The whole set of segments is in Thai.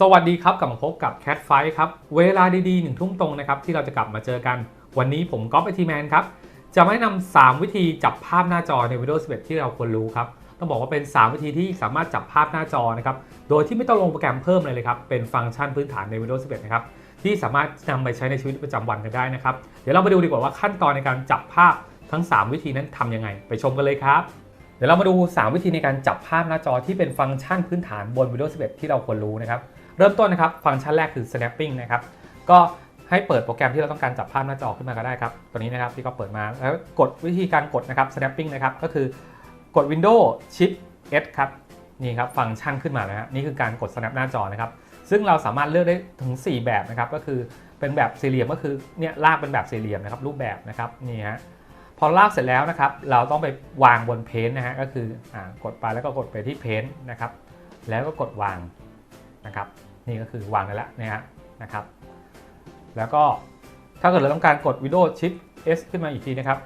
สวัสดีครับกลับมาพบกับ Cat Fight ครับ เวลาดีๆหนึ่งทุ่มตรงนะครับที่เราจะกลับมาเจอกัน วันนี้ผมก๊อฟไอทีแมนครับ จะมาแนะนำ3 วิธีจับภาพหน้าจอใน Windows 11 ที่เราควรรู้ครับ ต้องบอกว่าเป็น 3 วิธีที่สามารถจับภาพหน้าจอนะครับโดยที่ไม่ต้องลงโปรแกรมเพิ่มเลยเลยครับเป็นฟังก์ชันพื้นฐานใน Windows 11 นะครับที่สามารถนำไปใช้ในชีวิตประจำวันกันได้นะครับเดี๋ยวเรามาดูดีกว่าว่าขั้นตอนในการจับภาพทั้ง 3 วิธีนั้นทำยังไง ไปชมกันเลยครับเดี๋ยวเรามาดู 3 วิธีในการจับภาพหน้าจอที่เป็นฟังก์ชันพื้นฐานบน Windows 11 ที่เราควรรู้นะครับ เริ่มต้นนะครับฟังก์ชันแรกคือ snapping นะครับก็ให้เปิดโปรแกรมที่เราต้องการจับภาพหน้าจอขึ้นมาก็ได้ครับ ตัวนี้นะครับที่ก็เปิดมาแล้วกดวิธีการกดนะครับ snapping นะครับก็คือกด Windows Shift S ครับนี่ครับฟังก์ชันขึ้นมาแล้วฮะนี่คือการกด snap หน้าจอนะครับ ซึ่งเราสามารถเลือกได้ถึง 4 แบบนะครับ ก็คือเป็นแบบสี่เหลี่ยมก็คือเนี่ยลากเป็นแบบสี่เหลี่ยมนะครับรูปแบบนะครับนี่ฮะพอลากเสร็จแล้วนะครับ เราต้องไปวางบนเพนนะฮะก็คืออ่ากดไปแล้วก็กดไปที่เพนนะครับแล้วก็กดวางนะครับ นี่ก็คือวางได้แล้วนะฮะนะครับ แล้วก็ถ้าเกิดเราต้องการกด Windows Shift S ขึ้นมาอีกทีนะครับ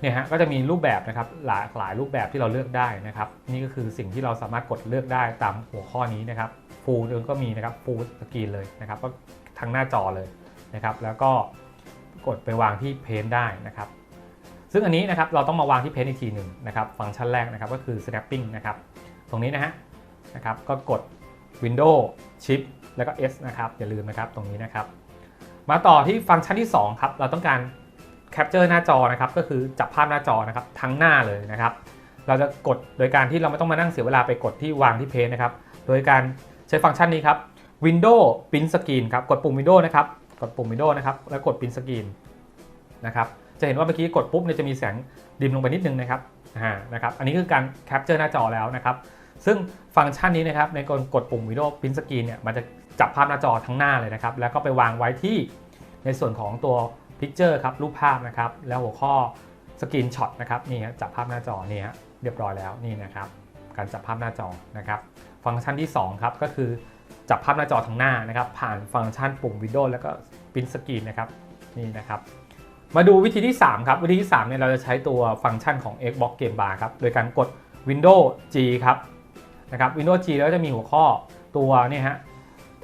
เนี่ยฮะก็จะมีรูปแบบนะครับหลากหลายรูปแบบที่เราเลือกได้นะครับ นี่ก็คือสิ่งที่เราสามารถกดเลือกได้ตามหัวข้อนี้นะครับ Full เองก็มีนะครับ Full Screen เลยนะครับก็ทั้งหน้าจอเลยนะครับ แล้วก็กดไปวางที่เพนได้นะครับ ซึ่งอันนี้นะครับเราต้องมาวางที่เพนอีกทีหนึ่งนะครับ ฟังก์ชันแรกนะครับก็คือ snapping นะครับ ตรงนี้นะฮะนะครับก็กด Windows Shift แล้วก็ S นะครับ อย่าลืมนะครับตรงนี้นะครับ มาต่อที่ฟังก์ชันที่ 2 ครับ เราต้องการ Capture หน้าจอนะครับ ก็คือจับภาพหน้าจอนะครับ ทั้งหน้าเลยนะครับ เราจะกดโดยการที่เราไม่ต้องมานั่งเสียเวลาไปกดที่วางที่เพจนะครับ โดยการใช้ฟังก์ชันนี้ครับ Windows Print Screen ครับ กดปุ่ม Windows นะครับ กดปุ่ม Windows นะครับ แล้วกด Print Screen นะครับ จะเห็นว่าเมื่อกี้กดปุ๊บเนี่ยจะมีแสงดิมลงไปนิดนึงนะครับ อ่า นะครับ อันนี้คือการ Capture หน้าจอแล้วนะครับ ซึ่งฟังก์ชันนี้นะครับในการกดปุ่ม Windows Print Screen เนี่ยมันจะจับภาพหน้าจอทั้งหน้าเลยนะครับ แล้วก็ไปวางไว้ที่ในส่วนของตัว Picture ครับรูปภาพนะครับ แล้วหัวข้อ Screen Shot นะครับนี่ฮะจับภาพหน้าจอนี่ฮะเรียบร้อยแล้วนี่นะครับการจับภาพหน้าจอนะครับ ฟังก์ชันที่2ครับก็คือจับภาพหน้าจอทั้งหน้านะครับ ผ่านฟังก์ชันปุ่ม Windows แล้วก็ Print Screen นะครับนี่นะครับมาดูวิธีที่ 3 ครับ วิธีที่3เนี่ยเราจะใช้ตัวฟังก์ชันของ Xbox Game Bar ครับ โดยการกด Windows G ครับ นะครับ Windows G แล้วจะมีหัวข้อตัวเนี่ยฮะ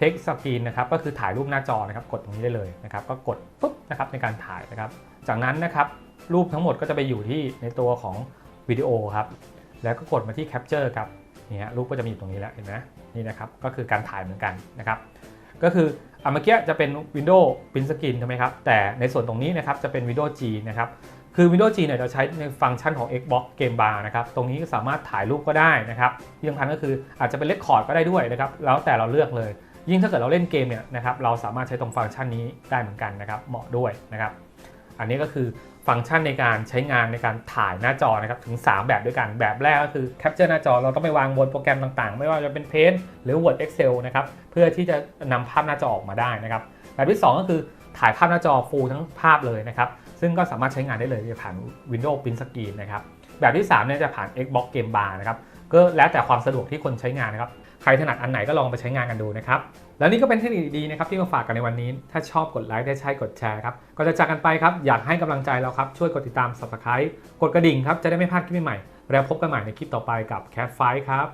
Text Screen นะครับก็คือถ่ายรูปหน้าจอนะครับกดตรงนี้ได้เลยนะครับก็กดปุ๊บนะครับในการถ่ายนะครับ จากนั้นนะครับรูปทั้งหมดก็จะไปอยู่ที่ในตัวของวิดีโอครับแล้วก็กดมาที่ Capture ครับนี่ฮะรูปก็จะมีอยู่ตรงนี้แล้วเห็นไหมนี่นะครับก็คือการถ่ายเหมือนกันนะครับก็คืออะเมื่อกี้จะเป็น Windows Print Screen ใช่ไหมครับแต่ในส่วนตรงนี้นะครับจะเป็น Windows G นะครับ คือ Windows G เนี่ยเราใช้ในฟังก์ชันของ Xbox Game Bar นะครับ ตรงนี้ก็สามารถถ่ายรูปก็ได้นะครับที่สำคัญก็คืออาจจะเป็นเลคคอร์ดก็ได้ด้วยนะครับ แล้วแต่เราเลือกเลย ยิ่งถ้าเกิดเราเล่นเกมเนี่ยนะครับ เราสามารถใช้ตรงฟังก์ชันนี้ได้เหมือนกันนะครับ เหมาะด้วยนะครับ อันนี้ก็คือฟังก์ชันในการใช้งานในการถ่ายหน้าจอนะครับ ถึง 3 แบบด้วยกัน แบบแรกก็คือแคปเจอร์หน้าจอเราต้องไปวางบนโปรแกรมต่างๆ ไม่ว่าจะเป็น Paint หรือ Word Excel นะครับ เพื่อที่จะนำภาพหน้าจอออกมาได้นะครับ แบบที่ 2 ก็คือถ่ายภาพหน้าจอฟูลทั้งภาพเลยนะครับ ซึ่งก็สามารถใช้งานได้เลยผ่าน Windows Print Screen นะครับแบบที่3เนี่ยจะผ่าน Xbox Game Bar นะครับก็แล้วแต่ความสะดวกที่คนใช้งานนะครับใครถนัดอันไหนก็ลองไปใช้งานกันดูนะครับแล้วนี่ก็เป็นเทคนิคดีๆนะครับที่มาฝากกันในวันนี้ ถ้าชอบกดไลค์ถ้าใช่กดแชร์ครับก็จะจากกันไปครับอยากให้กำลังใจเราครับช่วยกดติดตาม Subscribe กดกระดิ่งครับจะได้ไม่พลาดคลิปใหม่ๆแล้วพบกันใหม่ในคลิปต่อไปกับ Cat Fight ครับ